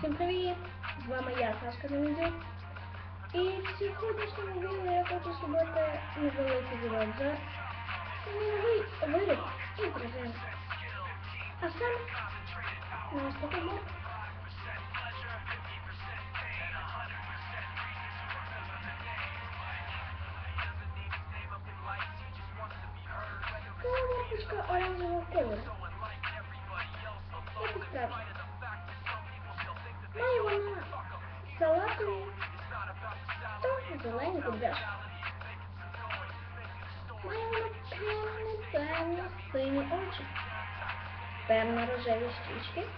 Всім привіт! З вами я, Сашка Демідюк. І в сьогоднішньому відео я хочу зробити невеликий відеообзор. Новий виріб і презент. А саме на ось такий мод. Це лампочка оранжевого кольору. Як і салатові та зелені кубляшки. Має вона темні, темні, сині очі, темно-рожеві щічки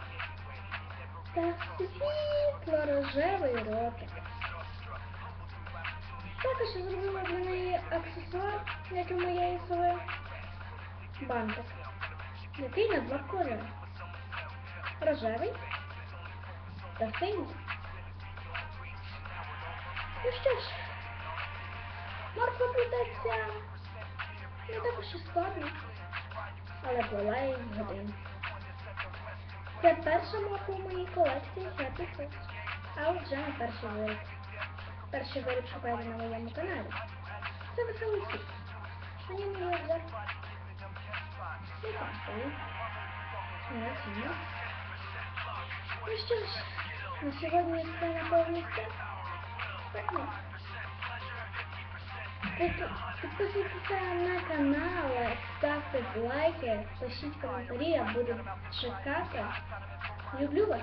та світло-рожевий ротик. Також я зробила для неї аксесуар, як і моєї сови, бантик, який на два кольори. Рожевий та синій. Ну що ж, морква плететься не також і складно, але була і годин. Це перша морква в моїй колекції Happy Food, а отже не перший виріб. Перший виріб шукайте на моєму каналі. Це веселий світ. На ньому є вже картин, не оцінок. Ну що ж, на сьогодні це напевно все. Так, ну. Підпи- Підписуйтеся на канал, ставте лайки, пишіть коментарі, я буду чекати. Люблю вас.